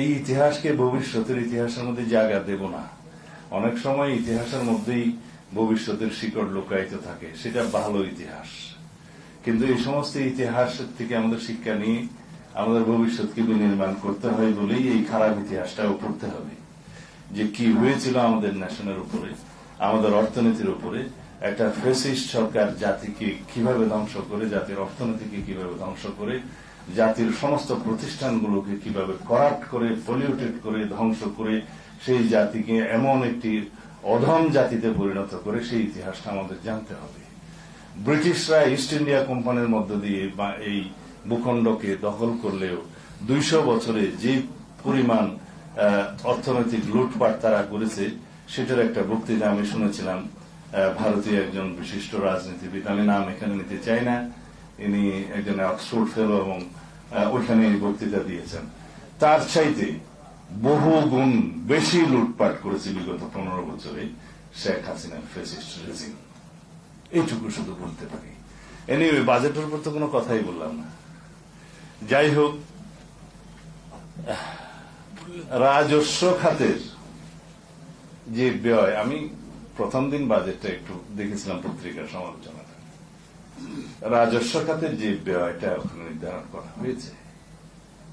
এই ইতিহাসকে ভবিষ্যতের ইতিহাসের মধ্যে জায়গা দেব না। অনেক সময় ইতিহাসের মধ্যেই ভবিষ্যতের শিকড় লুকায়িত থাকে, সেটা ভালো ইতিহাস। কিন্তু এই সমস্ত ইতিহাস থেকে আমাদের শিক্ষা নিয়ে আমাদের ভবিষ্যৎকে বিনির্মাণ করতে হয় বলেই এই খারাপ ইতিহাসটাও পড়তে হবে। যে কি হয়েছিল আমাদের ন্যাশনের উপরে, আমাদের অর্থনীতির উপরে, একটা ফেসিস্ট সরকার জাতিকে কীভাবে ধ্বংস করে, জাতির অর্থনীতিকে কীভাবে ধ্বংস করে জাতির সমস্ত প্রতিষ্ঠানগুলোকে কীভাবে করাপ্ট করে পলিউটেড করে, ধ্বংস করে, সেই জাতিকে এমন একটি অধম জাতিতে পরিণত করে, সেই ইতিহাসটা আমাদের জানতে হবে। ব্রিটিশরা ইস্ট ইন্ডিয়া কোম্পানির মধ্য দিয়ে বা এই ভূখণ্ডকে দখল করলেও দুইশো বছরে যে পরিমাণ অর্থনৈতিক লুটপাট তারা করেছে, সেটার একটা বক্তৃতা আমি শুনেছিলাম ভারতীয় একজন বিশিষ্ট রাজনীতিবিদ, আমি নাম এখানে নিতে চাই না। ইনি একজন অক্সফোর্ড ফেলো এবং ওইখানে বক্তৃতা দিয়েছেন। তার চাইতে বহু গুণ বেশি লুটপাট করেছে বিগত পনেরো বছরে শেখ হাসিনার ফেসিস্ট রেজিম এইটুকু শুধু বলতে পারি। এনিওয়ে বাজেটের উপর তো কোনো কথাই বললাম না। যাই হোক রাজস্ব খাতের যে ব্যয়, আমি প্রথম দিন বাজেটটা একটু দেখেছিলাম পত্রিকার সমালোচনাটা রাজস্ব খাতের যে ব্যয়টা ওখানে নির্ধারণ করা হয়েছে।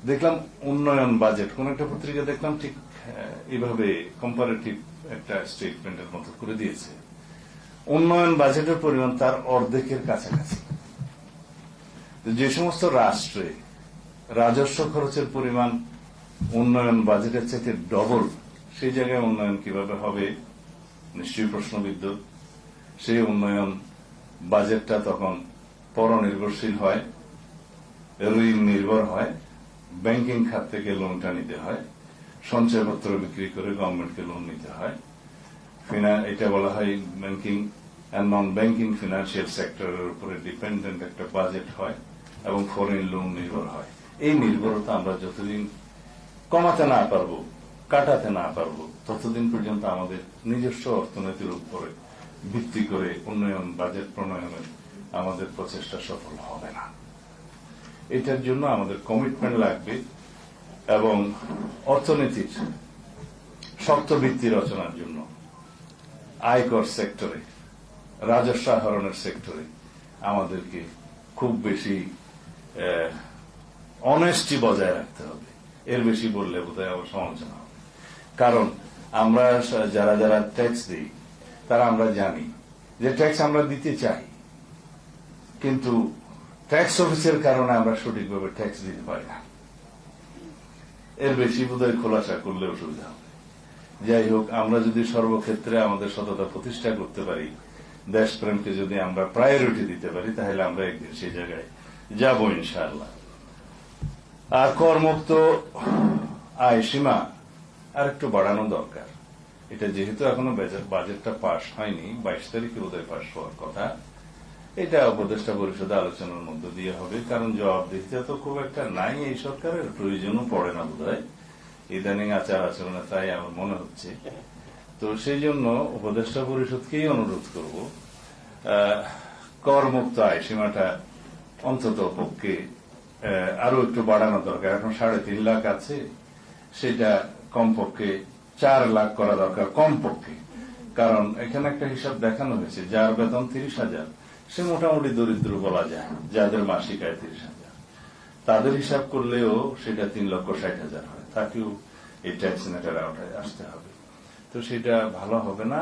দেখলাম উন্নয়ন বাজেট কোন একটা পত্রিকা দেখলাম ঠিক আহ, এইভাবে কম্পারেটিভ একটা স্টেটমেন্টের মতো করে দিয়েছে। উন্নয়ন বাজেটের পরিমাণ তার অর্ধেকের কাছাকাছি। যে সমস্ত রাষ্ট্রে রাজস্ব খরচের পরিমাণ উন্নয়ন বাজেটের চাইতে ডবল সেই জায়গায় উন্নয়ন কীভাবে হবে? নিশ্চয়ই প্রশ্নবিদ্ধ। সেই উন্নয়ন বাজেটটা তখন পরনির্ভরশীল হয়, ঋণ নির্ভর হয়, ব্যাংকিং খাত থেকে লোনটা নিতে হয়, সঞ্চয়পত্র বিক্রি করে গভর্নমেন্টকে লোন নিতে হয়। এটা বলা হয় ব্যাংকিং নন ব্যাংকিং ফিনান্সিয়াল সেক্টরের উপরে ডিপেন্ডেন্ট একটা বাজেট হয় এবং ফরেন লোন নির্ভর হয়। এই নির্ভরতা আমরা যতদিন কমাতে না পারব, কাটাতে না পারব, ততদিন পর্যন্ত আমাদের নিজস্ব অর্থনীতির উপরে ভিত্তি করে উন্নয়ন, বাজেট প্রণয়নের আমাদের প্রচেষ্টা সফল হবে না। এটার জন্য আমাদের কমিটমেন্ট লাগবে এবং অর্থনীতির শক্ত ভিত্তি রচনার জন্য, আয়কর সেক্টরে রাজস্ব আহরণের সেক্টরে আমাদেরকে খুব বেশি অনেস্টি বজায় রাখতে হবে। এর বেশি বললে বোধহয় আবার সমালোচনা হবে। কারণ আমরা যারা যারা ট্যাক্স দিই তারা আমরা জানি যে ট্যাক্স আমরা দিতে চাই। কিন্তু ট্যাক্স অফিসের কারণে আমরা সঠিকভাবে ট্যাক্স দিতে পারি না। এর বেশি বোধহয় খোলাসা করলে অসুবিধা হবে। যাই হোক, আমরা যদি সর্বক্ষেত্রে আমাদের সততা প্রতিষ্ঠা করতে পারি, দেশপ্রেমকে যদি আমরা প্রায়োরিটি দিতে পারি, তাহলে আমরা একদিন সেই জায়গায় যাব ইনশাআল্লাহ। আর করমুক্ত আয় সীমা আর একটু বাড়ানো দরকার। এটা যেহেতু এখনও বাজেট- বাজেটটা পাশ হয়নি, বাইশ তারিখে বোধহয় পাশ হওয়ার কথা। এটা উপদেষ্টা পরিষদে আলোচনার মধ্য দিয়ে হবে, কারণ জবাবদিহিতা তো খুব একটা নাই এই সরকারের, প্রয়োজনও পড়ে না বোধ ইদানিং আচার আচরণে তাই আমার মনে হচ্ছে। তো সেই জন্য উপদেষ্টা পরিষদকেই অনুরোধ করব করমুক্ত আয় সীমাটা অন্তত পক্ষে আরও একটু বাড়ানো দরকার। এখন সাড়ে তিন লাখ আছে, সেটা কমপক্ষে চার লাখ করা দরকার কমপক্ষে। কারণ এখানে একটা হিসাব দেখানো হয়েছে, যার বেতন তিরিশ হাজার, সে মোটামুটি দরিদ্র বলা যায়, যাদের মাসিক আয় তিরিশ হাজার। তাদের হিসাব করলেও সেটা তিন লক্ষ ষাট হাজার হয়। তাকেও এই ট্যাক্স নেটার আওতায় আসতে হবে। তো সেটা ভালো হবে না।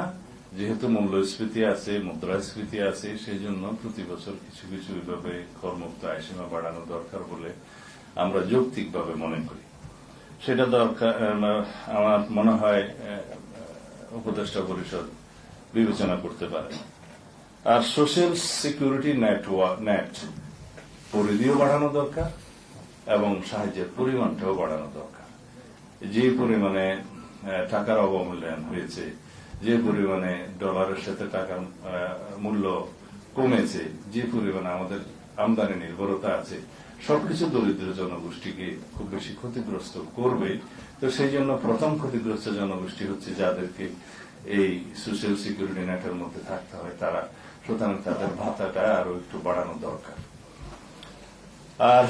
যেহেতু মূল্যস্ফীতি আছে, মুদ্রাস্ফীতি আছে সেই জন্য প্রতি বছর কিছু কিছু এভাবে করমুক্ত আয়সীমা বাড়ানো দরকার বলে আমরা যৌক্তিকভাবে মনে করি। সেটা দরকার আমার মনে হয় উপদেষ্টা পরিষদ বিবেচনা করতে পারে। আর সোশ্যাল সিকিউরিটি নেটওয়ার্ক, নেট পরিধিও বাড়ানো দরকার এবং সাহায্যের পরিমাণটাও বাড়ানো দরকার। যে পরিমাণে টাকার অবমূল্যায়ন হয়েছে, যে পরিমাণে ডলারের সাথে টাকার মূল্য কমেছে, যে পরিমাণে আমাদের আমদানি নির্ভরতা আছে। সবকিছু দরিদ্র জনগোষ্ঠীকে খুব বেশি ক্ষতিগ্রস্ত করবে। তো সেই জন্য প্রথম ক্ষতিগ্রস্ত জনগোষ্ঠী হচ্ছে যাদেরকে এই সোশ্যাল সিকিউরিটি নেটের মধ্যে থাকতে হয়। তারা সুতরাং তাদের ভাতাটা আরও একটু বাড়ানো দরকার। আর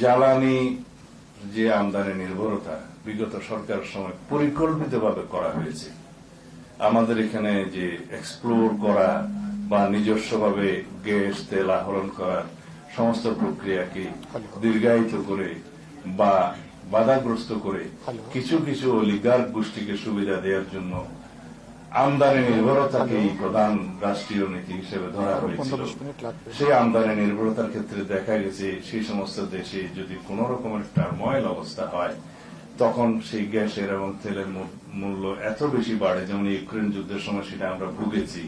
জ্বালানি যে আমদানি নির্ভরতা বিগত সরকারের সময় পরিকল্পিতভাবে করা হয়েছে। আমাদের এখানে যে এক্সপ্লোর করা বা নিজস্বভাবে গ্যাস, তেল আহরণ করার সমস্ত প্রক্রিয়াকে দীর্ঘায়িত করে বা বাধাগ্রস্ত করে কিছু কিছু অলিগার্ক গোষ্ঠীকে সুবিধা দেওয়ার জন্য আমদানি নির্ভরতাকেই প্রধান রাষ্ট্রীয় নীতি হিসেবে ধরা হয়েছিল। সেই আমদানি নির্ভরতার ক্ষেত্রে দেখা গেছে সেই সমস্ত দেশে যদি কোন রকমের টার্ময়েল অবস্থা হয় তখন সেই গ্যাসের এবং তেলের মূল্য এত বেশি বাড়ে যেমন ইউক্রেন যুদ্ধের সময় সেটা আমরা ভুগেছি।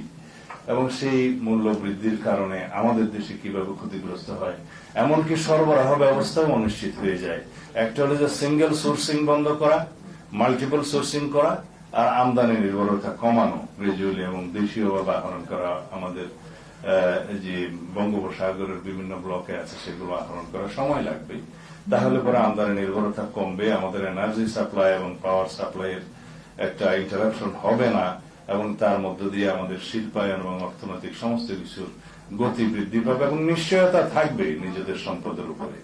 এবং সেই মূল্য বৃদ্ধির কারণে আমাদের দেশে কীভাবে ক্ষতিগ্রস্ত হয়, এমনকি সরবরাহ ব্যবস্থাও অনিশ্চিত হয়ে যায়। একটা হলো যে সিঙ্গেল সোর্সিং বন্ধ করা মাল্টিপল সোর্সিং করা, আর আমদানি নির্ভরতা কমানো গ্রাজুয়ালি এবং দেশীয় দেশীয়ভাবে আহরণ করা, আমাদের যে বঙ্গোপসাগরের বিভিন্ন ব্লকে আছে সেগুলো আহরণ করা সময় লাগবে। তাহলে পরে আমদানি নির্ভরতা কমবে, আমাদের এনার্জি সাপ্লাই এবং পাওয়ার সাপ্লাইয়ের একটা ইন্টারাপশন হবে না। এবং তার মধ্য দিয়ে আমাদের শিল্পায়ন এবং অর্থনৈতিক সমস্ত কিছুর গতি বৃদ্ধি পাবে এবং নিশ্চয়তা থাকবে নিজেদের সম্পদের উপরে।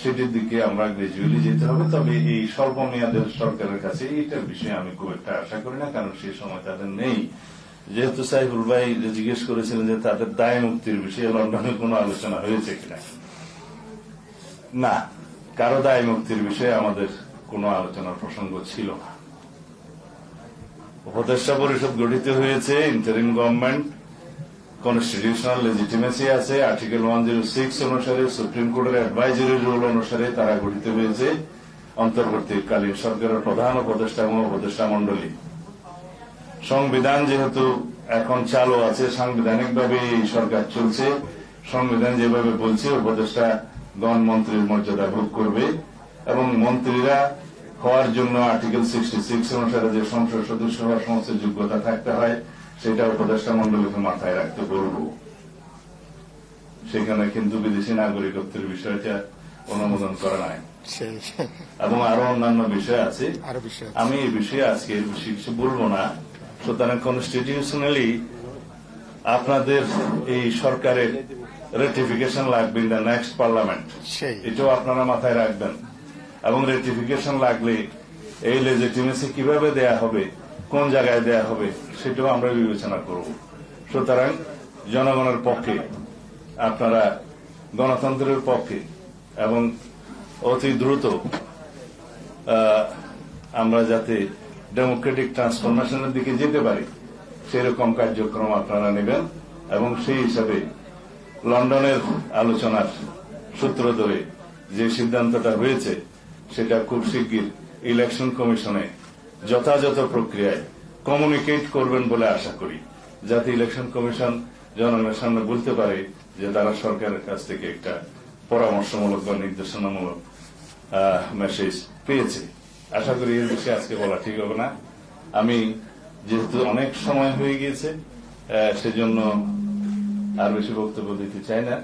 সেটির দিকে আমরা গ্রাজুয়ালি যেতে হবে, তবে এই স্বল্প মেয়াদের সরকারের কাছে এইটার বিষয়ে আমি খুব একটা আশা করি না, কারণ সেই সময় তাদের নেই। যেহেতু সাইফুল ভাই জিজ্ঞেস করেছিলেন যে তাদের দায় মুক্তির বিষয়ে লন্ডনে কোনো আলোচনা হয়েছে কিনা। না, কারও দায় মুক্তির বিষয়ে আমাদের কোনো আলোচনার প্রসঙ্গ ছিল না। উপদেষ্টা পরিষদ গঠিত হয়েছে ইন্টারিম গভর্নমেন্ট কনস্টিটিউশনাল লেজিটিমেসি আছে আর্টিকেল ওয়ান জিরো সিক্স অনুসারে সুপ্রিম কোর্টের অ্যাডভাইজারি রুল অনুসারে তারা গঠিত হয়েছে, অন্তর্বর্তীকালীন সরকারের প্রধান উপদেষ্টা এবং উপদেষ্টা মন্ডলী সংবিধান যেহেতু এখন চালু আছে, সাংবিধানিকভাবে এই সরকার চলছে। সংবিধান যেভাবে বলছে উপদেষ্টা গণ মন্ত্রীর মর্যাদা ভোগ করবে এবং মন্ত্রীরা হওয়ার জন্য আর্টিকেল সিক্সটি সিক্স অনুসারে যে সংসদ সদস্য হওয়ার সমস্ত যোগ্যতা থাকতে হয় সেটা উপদেষ্টা মন্ডলীকে মাথায় রাখতে বলব। সেখানে কিন্তু বিদেশি নাগরিকত্বের বিষয়টা অনুমোদন করা নাই। এবং আরও অন্যান্য বিষয় আছে। আমি এই বিষয়ে আজকে বেশি কিছু বলব না। সুতরাং কনস্টিটিউশনালি আপনাদের এই সরকারের রেটিফিকেশন লাগবে ইন দ্য নেক্সট পার্লামেন্ট এটাও আপনারা মাথায় রাখবেন। এবং রেটিফিকেশন লাগলে এই লেজিটিমেসি কীভাবে দেয়া হবে, কোন জায়গায় দেয়া হবে, সেটাও আমরা বিবেচনা করব। সুতরাং জনগণের পক্ষে, আপনারা গণতন্ত্রের পক্ষে এবং অতি দ্রুত আমরা যাতে ডেমোক্রেটিক ট্রান্সফরমেশনের দিকে যেতে পারি, সেরকম কার্যক্রম আপনারা নেবেন এবং সেই হিসাবে লন্ডনের আলোচনার সূত্র ধরে যে সিদ্ধান্তটা হয়েছে সেটা খুব শিগগির ইলেকশন কমিশনে যথাযথ প্রক্রিয়ায় কমিউনিকেট করবেন বলে আশা করি। যাতে ইলেকশন কমিশন জনগণের সামনে বলতে পারে যে তারা সরকারের কাছ থেকে একটা পরামর্শমূলক বা নির্দেশনামূলক মেসেজ পেয়েছে। আশা করি এর বিষয়ে আজকে বলা ঠিক হবে না। আমি যেহেতু অনেক সময় হয়ে গিয়েছে সেজন্য আর বেশি বক্তব্য দিতে চাই না।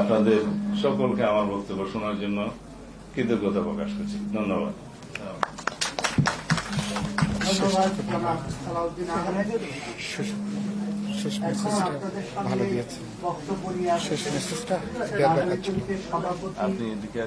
আপনাদের সকলকে আমার বক্তব্য শোনার জন্য কৃতজ্ঞতা প্রকাশ করছি। ধন্যবাদ। শেষ মেসেজটা। ভালো শেষ মেসেজটা। আপনি এদিকে